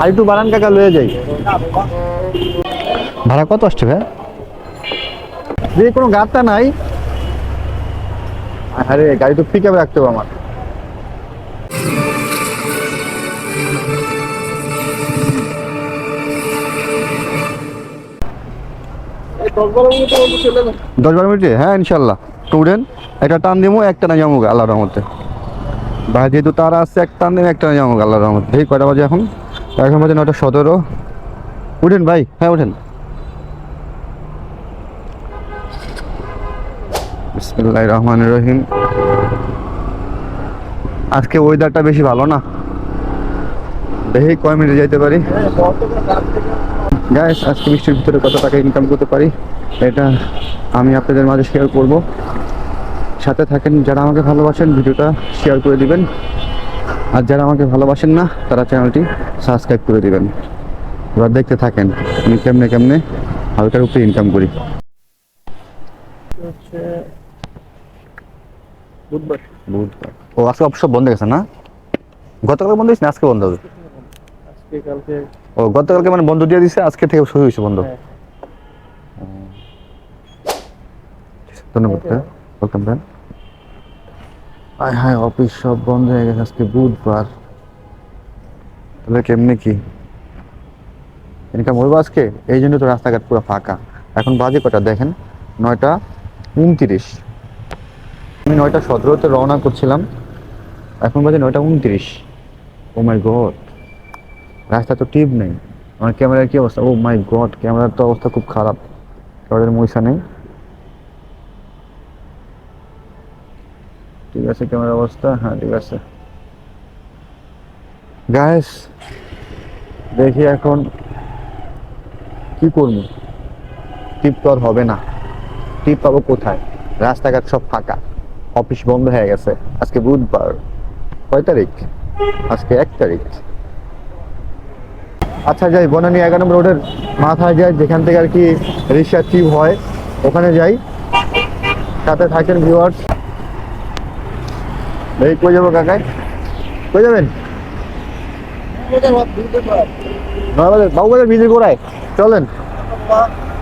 আর একটু বাড়ান কাকা লয়ে যাই। ভাড়া কত আসছে ভাই? যে কোনো গাড়টা নাই। আরে গাড়ি তো পিক রাখতে হবে আমার দশ বারো মিনিটে হ্যাঁ ইনশাল্লাহ। তো উঠেন একটা টান দিবো একটা না যাব আল্লাহ রহমতে। ভাই যেহেতু তারা আসছে এক টান দিবো একটা না যাব আল্লাহ রহমতে। দেখি কয়টা বাজে এখন? এখন বাজে নয়টা সতেরো। উঠেন ভাই হ্যাঁ উঠেন। রহমান রহিম। আজকে ওয়েদারটা বেশি ভালো না। দেখি কয় মিনিটে যাইতে পারি। গাইস আজকে বৃষ্টির ভিতরে কত টাকা ইনকাম করতে পারি, এটা আমি আপনাদের মাঝে শেয়ার করব। সাথে থাকেন, যারা আমাকে ভালোবাসেন, ভিডিওটা শেয়ার করে দিবেন। আর যারা আমাকে ভালোবাসেন না তারা চ্যানেলটি সাবস্ক্রাইব করে দেবেন। এবার দেখতে থাকেন আমি কেমনে কেমনে হালকার উপরে ইনকাম করি। বুধবার। ও আজকে অবশ্য বন্ধ গেছে না? গতকাল বন্ধ হয়েছে না আজকে বন্ধ হবে? ও গতকালকে মানে বন্ধ দিয়ে দিছে আজকে থেকে শুরু হয়েছে বন্ধ। হ্যাঁ। ধন্যবাদ ওয়েলকাম আয় হায়, অফিস সব বন্ধ হয়ে গেছে আজকে বুধবার। তাহলে কেমনে কি? ইনকাম হইব আজকে? এই জন্য তো রাস্তাঘাট পুরো ফাঁকা। এখন বাজে কটা? দেখেন, নয়টা উনত্রিশ। আমি নয়টা সতেরোতে রওনা করছিলাম। এখন বাজে নয়টা উনত্রিশ। ও মাই গড, রাস্তা তো টিপ নেই। আমার ক্যামেরার কি অবস্থা? ও মাই গড, ক্যামেরার তো অবস্থা খুব খারাপ। ক্যামেরার মইসা নেই। ঠিক আছে ক্যামেরা অবস্থা? হ্যাঁ ঠিক আছে। গাইস দেখি এখন কি করব? টিপ তো আর হবে না। টিপ পাবো কোথায়? রাস্তাঘাট সব ফাঁকা। অফিস বন্ধ হয়ে গেছে। আজকে বুধবার। কয় তারিখ? আজকে এক তারিখ। আচ্ছা যাই, বনানী এগারো নম্বর রোডের মাথায় যাই, যেখান থেকে আর কি রিক্সা টিপ হয়, ওখানে যাই। সাথে থাকেন ভিউয়ার্স এই কই যাব কাকাই? কই যাবেন? বাবুবাজার বিজয় গোড়ায় চলেন।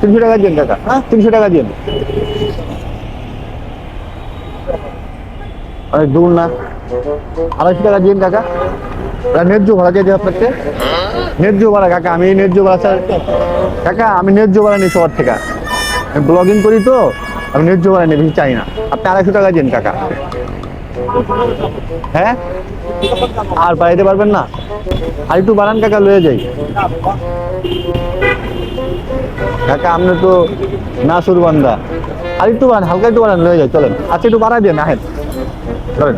তিনশো টাকা দিন কাকা। হ্যাঁ? তিনশো টাকা দিন। অনেক দূর না? আড়াইশো টাকা দিন কাকা। ন্যায্য ভাড়া দিয়ে আপনাকে। ন্যায্য ভাড়া কাকা। আমি ন্যায্য ভাড়া স্যার কাকা আমি ন্যায্য ভাড়া নিই সবার থেকে। আমি ব্লগিং করি তো আমি ন্যায্য ভাড়া নিই বেশি চাই না। আপনি আড়াইশো টাকা দিন কাকা। হ্যাঁ? আর বাড়াইতে পারবেন না? আর একটু বাড়ান কাকা, লয়ে যাই। কাকা, আপনি তো নাসুর বান্দা। আর একটু বাড়ান, হালকা একটু বাড়ান, লয়ে যাই, চলেন। আচ্ছা একটু বাড়া দেন, আহেন। ধরেন,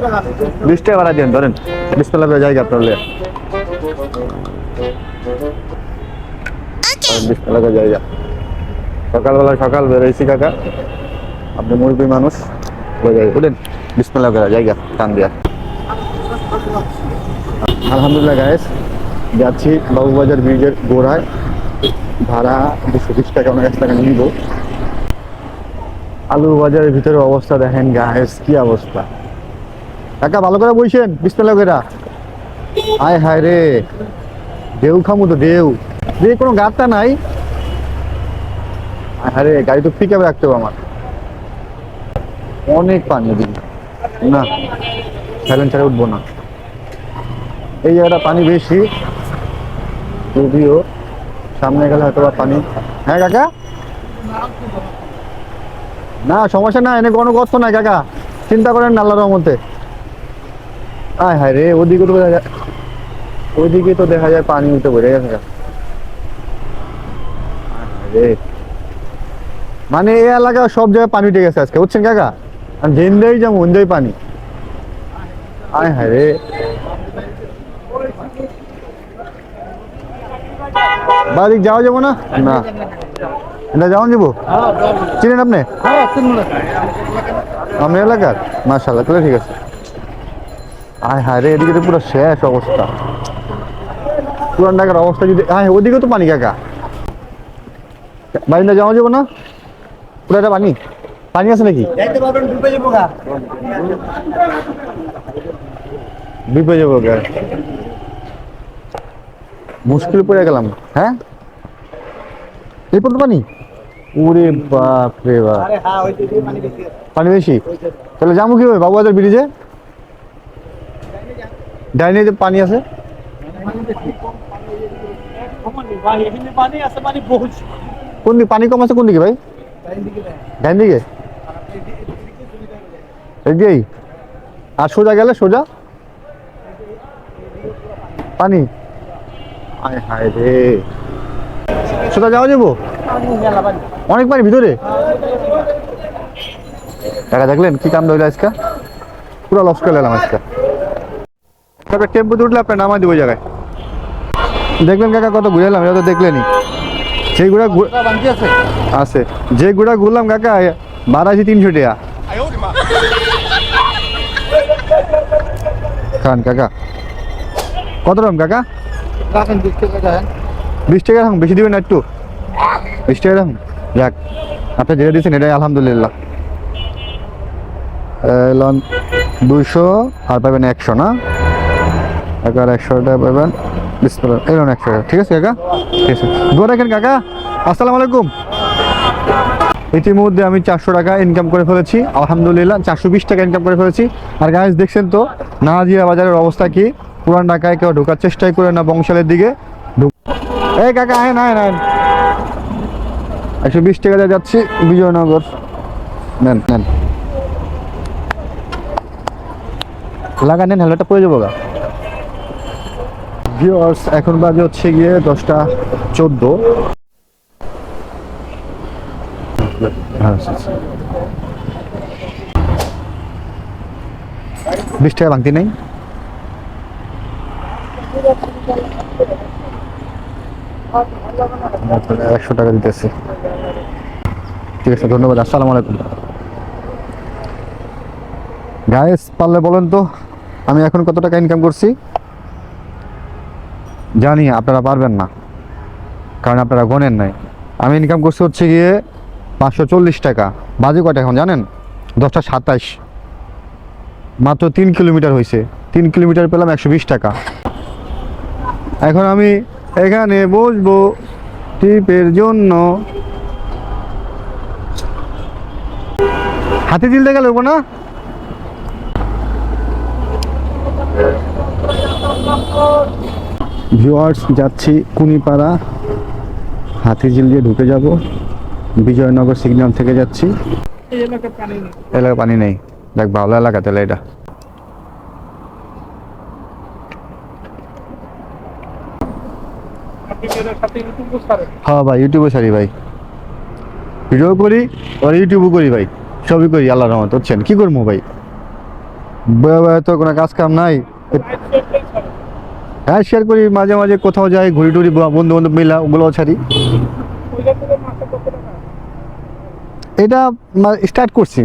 বিশ টাকা বাড়া দেন, ধরেন। বিশ টাকা জায়গা আপনার লয়ে। বিশ টাকা জায়গা। সকালবেলা সকাল বেরোইছি, কাকা। আপনি মুরগি মানুষ, লয়ে যাই, বুঝলেন? বিসমেল্লা করে টান দিয়া আলহামদুলিল্লাহ গায়েস যাচ্ছি বাবুবাজার ব্রিজের গোড়ায় ভাড়া দুশো বিশ টাকা ওনার থেকে নিব। আলু বাজারের ভিতরে অবস্থা দেখেন গায়েস কি অবস্থা। কাকা, ভালো করে বইছেন বিসমেল্লা করে আয় হায় রে। ঢেউ খামু তো, ঢেউ। যে কোনো গাড়টা নাই? আয় হায় রে, গাড়ি তো পিক রাখতে হবে আমার। অনেক পানি এদিকে। না স্যালেন্সারে উঠবো না। এই জায়গাটা পানি বেশি, যদিও সামনে গেলে হয়তো পানি। হ্যাঁ কাকা? না, সমস্যা না এনে কোনো কষ্ট নাই, কাকা। চিন্তা করেন না, আল্লাহর রহমতে। আয় হায় রে, ওদিকে তো দেখা যায় ওইদিকে তো দেখা যায় পানি উঠে বেড়ে গেছে মানে এই এলাকা সব জায়গায় পানি উঠে গেছে আজকে, বুঝছেন, কাকা? জেন্দেই যেমন ওন্দেই পানি। আয় হায় রে। বাড়ি যাওয়া যাব না? না। এটা যাওয়া যাব? চিনেন আপনি? আমি এলাকার? মার্শাল্লাহ তাহলে ঠিক আছে। আয় হায় রে, এদিকে তো পুরো শেষ অবস্থা। পুরান ঢাকার অবস্থা যদি হ্যাঁ ওদিকে তো পানি, কাকা। বাড়িটা যাওয়া যাব না? পুরাটা পানি? পানি আছে নাকি? বিপে যাব মুশকিল পড়ে গেলাম। হ্যাঁ? এই পর্যন্ত পানি? ওরে বাপ রে বাপ। হ্যাঁ। পানি বেশি তাহলে যাব কি বাবু বাবুবাজার ব্রিজে? ডাইনে যে পানি আছে। কোন দিকে? পানি কম আছে কোন দিকে ভাই? ডাইন দিকে আর আপনি এদিকে- এদিকে সুবিধা এদিকেই আর সোজা গেলে সোজা? পানি? হায় হায় রে। সোজা যাওয়া যাব। অনেক পানি ভিতরে। টাকা দেখলেন কি কাম ধরলে আজকে? পুরো লস করে এলাম আজকে। তারপরে টেম্পোতে উঠলে আপনার নামাই দিব জায়গায়। দেখলেন কাকা কত ঘুরে এলাম এটা তো দেখলেনি সেই ঘোড়া ঘু- ওটা আছে? আছে। যে ঘোড়া ঘুরলাম কাকা বারাশি তিনশো টাকা। খান, কাকা। কত রকম কাকা। বিশ টাকা রাখুন বেশি দিবেন একটু? বিশ টাকা রাখুন যাক, আপনি যেটা দিচ্ছেন এটাই আলহামদুলিল্লাহ। দুইশো, আর পাবেন একশো, না? এগারো একশো টাকা পাবেন বিসমিল্লাহ এলন একশো ঠিক আছে, কাকা? ঠিক আছে। দোয়া রাখেন, কাকা। আসসালামু আলাইকুম। ইতিমধ্যে আমি চারশো টাকা ইনকাম করে ফেলেছি। আলহামদুলিল্লাহ চারশো বিশ টাকা ইনকাম করে ফেলেছি। আর গাছ দেখছেন তো নাজিয়া বাজারের অবস্থা কি? পুরান ঢাকায় কেউ ঢোকার চেষ্টাই করে না বংশালের দিকে। এই কাকা আয় না আয় একশো বিশ টাকা দিয়ে যাচ্ছি বিজয়নগর। নেন নেন। লাগা নেন হেলমেটটা পরে যাব গা। ভিউয়ার্স এখন বাজে হচ্ছে গিয়ে দশটা চোদ্দ। একশো টাকা ঠিক আছে, ধন্যবাদ আলাইকুম। গায়েস পারলে বলেন তো, আমি এখন কত টাকা ইনকাম করছি? জানি, আপনারা পারবেন না, কারণ আপনারা গণেন নাই। আমি ইনকাম করছি হচ্ছে গিয়ে পাঁচশো চল্লিশ টাকা। বাজে কয়টা এখন জানেন? দশটা সাতাইশ। মাত্র তিন কিলোমিটার হয়েছে তিন কিলোমিটার পেলাম একশো বিশ টাকা। এখন আমি এখানে বসবো টিপের জন্য। হাতে দিলতে গেলে না? ভিউয়ার্স, যাচ্ছি কুনিপাড়া। হাতিঝিল দিয়ে ঢুকে যাব। বিজয়নগর সিগন্যাল থেকে যাচ্ছি। এই পানি নেই। এলাকা পানি নেই। দেখ ভালো এলাকা তাহলে এটা? হ্যাঁ ভাই ইউটিউবে ছাড়ি ভাই। ভিডিও করি আর ইউটিউবও করি ভাই। সবই করি আল্লাহ রহমত হচ্ছেন কি করব ভাই? বয়ে তো কোনো কাজ কাম নাই। হ্যাঁ শেয়ার করি মাঝে মাঝে কোথাও যাই ঘুরি টুরি বন্ধু বান্ধব মিলা ওগুলোও ছাড়ি ওইখান থেকে মাসে কত টাকা? এটা স্টার্ট করছি।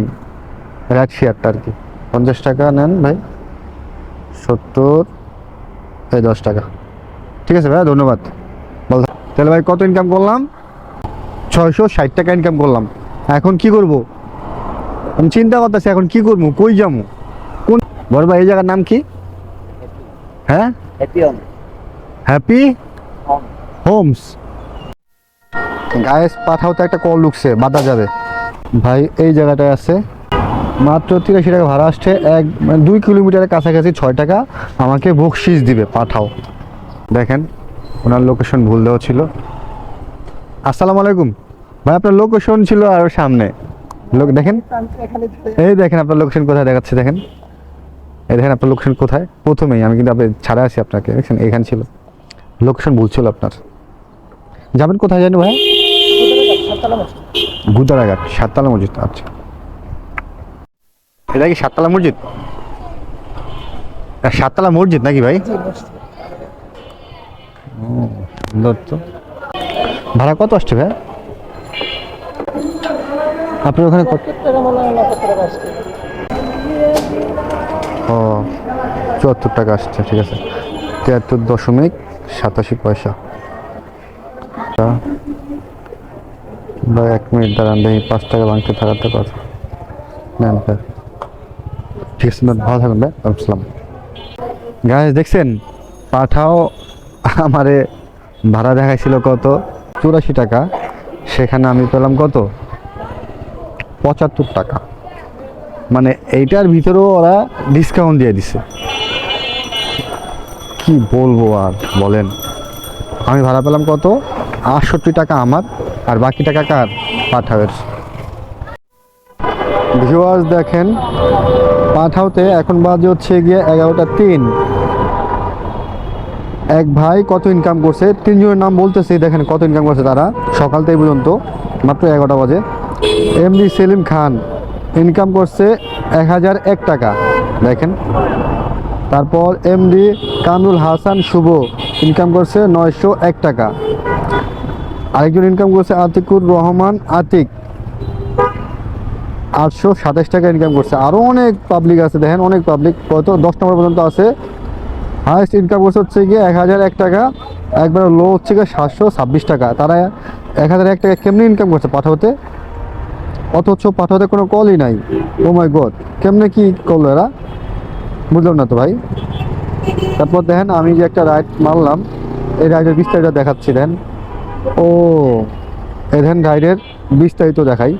রাইট শেয়ারটা আর কি। পঞ্চাশ টাকা নেন ভাই। সত্তর এই দশ টাকা। ঠিক আছে ভাই ধন্যবাদ। বল। তাহলে ভাই কত ইনকাম করলাম? ছয়শো ষাট টাকা ইনকাম করলাম। এখন কি করব? আমি চিন্তা করতেছি এখন কি করব? কই যাব? কোন বড় ভাই এই জায়গার নাম কি? হ্যাঁ? হ্যাপি হোমস গায়েস পাঠাও তো একটা কল ঢুকছে বাধা যাবে। ভাই, এই জায়গাটায় আছে। মাত্র তিরাশি টাকা ভাড়া আসছে। এক মানে দুই কিলোমিটারের কাছাকাছি ছয় টাকা। আমাকে বকশিস দিবে, পাঠাও। দেখেন, ওনার লোকেশন ভুল দেওয়া ছিল। আসসালামু আলাইকুম। ভাই, আপনার লোকেশন ছিল আরও সামনে। লোক, দেখেন। এই দেখেন, আপনার লোকেশন কোথায় দেখাচ্ছে, দেখেন। এই দেখেন, আপনার লোকেশন কোথায়? প্রথমেই আমি কিন্তু আপনি ছাড়া আছি আপনাকে। দেখছেন, এখানে ছিল। লোকেশন ভুল ছিল আপনার। যাবেন কোথায় জানি ভাই। গুদারাঘাট, সাততলা মসজিদ আচ্ছা। এটা কি সাততলা মসজিদ? সাততলা মসজিদ নাকি ভাই? ভাড়া কত আসছে ভাই? আপনি ওখানে কত। ও, চুয়াত্তর টাকা আসছে, ঠিক আছে। তিয়াত্তর দশমিক সাতাশি পয়সা। বা এক মিনিট দাঁড়ান, দেখি পাঁচ টাকা ভাঙতে থাকার তো কথা। নেন ভাই ঠিক আছে, ভালো থাকুন ভাই। আসসালাম গাছ দেখছেন? পাঠাও আমারে, ভাড়া দেখাইছিল কত? চুরাশি টাকা। সেখানে আমি পেলাম কত? পঁচাত্তর টাকা। মানে এইটার ভিতরেও ওরা ডিসকাউন্ট দিয়ে দিছে। কি বলব আর, বলেন। আমি ভাড়া পেলাম কত? আটষট্টি টাকা আমার। আর বাকি টাকা কার? পাঠাওয়ের। ভিউয়ার্স দেখেন, পাঠাওতে এখন বাজে হচ্ছে গিয়ে এগারোটা তিন। এক ভাই কত ইনকাম করছে? তিনজনের নাম বলতেছি, দেখেন কত ইনকাম করছে তারা। সকাল থেকে পর্যন্ত, মাত্র এগারোটা বাজে। এমডি সেলিম খান ইনকাম করছে এক হাজার এক টাকা, দেখেন। তারপর এমডি কামরুল হাসান শুভ ইনকাম করছে নয়শো এক টাকা। আরেকজন ইনকাম করছে আতিকুর রহমান আতিক। আটশো সাতাশ টাকা ইনকাম করছে। আরও অনেক পাবলিক আছে, দেখেন অনেক পাবলিক কত? দশ নম্বর পর্যন্ত আছে। হায়েস্ট ইনকাম করছে হচ্ছে গিয়ে এক হাজার এক টাকা। একবার লো হচ্ছে গিয়ে সাতশো ছাব্বিশ টাকা। তারা এক হাজার এক টাকা কেমনি ইনকাম করছে পাঠাতে? অথচ পাঠাতে কোনো কলই নাই। ও মাই গড কেমনে কি করল এরা? বুঝলাম না তো ভাই। তারপর দেখেন আমি যে একটা রাইড মারলাম, এই রাইডের বিস্তারিত দেখাচ্ছি দেন ও দেখেন রাইডের বিস্তারিত দেখাই।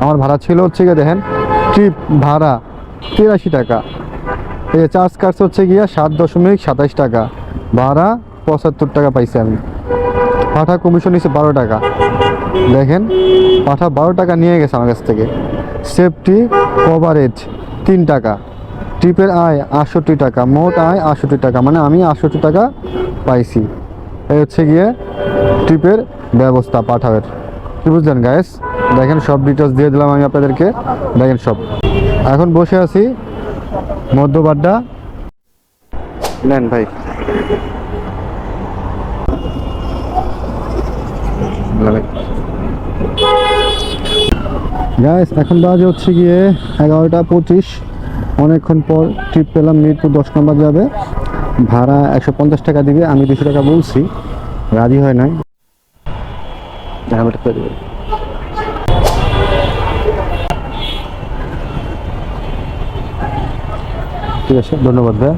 আমার ভাড়া ছিল হচ্ছে গিয়ে দেখেন, ট্রিপ ভাড়া তিরাশি টাকা। এই যে চার্জ কাটছে হচ্ছে গিয়া সাত দশমিক সাতাশ টাকা। ভাড়া পঁচাত্তর টাকা পাইছি আমি। পাঠা কমিশন নিচ্ছে বারো টাকা। দেখেন, পাঠা বারো টাকা নিয়ে গেছে আমার কাছ থেকে। সেফটি কভারেজ তিন টাকা। ট্রিপের আয় আটষট্টি টাকা, মোট আয় আটষট্টি টাকা। মানে আমি আটষট্টি টাকা পাইছি। এই হচ্ছে গিয়ে ট্রিপের ব্যবস্থা পাঠাবের। কি বুঝলেন গায়েস দেখেন সব ডিটেলস দিয়ে দিলাম আমি আপনাদেরকে। দেখেন সব। এখন বসে আছি মধ্যবাড্ডা। নেন ভাই। গাইস এখন বাজে হচ্ছে গিয়ে এগারোটা পঁচিশ। অনেকক্ষণ পর ট্রিপ পেলাম মিরপুর দশ নম্বর যাবে। ভাড়া একশো পঞ্চাশ টাকা দিবে, আমি দুশো টাকা বলছি। রাজি হয় নাই? ঠিক আছে, ধন্যবাদ ভাই।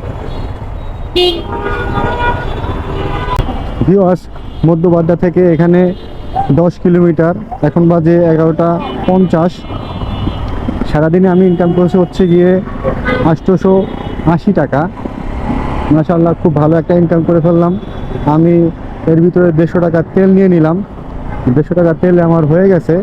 ভিওয়ার্স মধ্যবাড্ডা থেকে এখানে দশ কিলোমিটার, এখন বাজে এগারোটা পঞ্চাশ। সারাদিনে আমি ইনকাম করেছি হচ্ছে গিয়ে আটশোশো আশি টাকা। মাশাল্লাহ খুব ভালো একটা ইনকাম করে ফেললাম। আমি এর ভিতরে দেড়শো টাকা তেল নিয়ে নিলাম। দেড়শো টাকা তেল আমার হয়ে গেছে।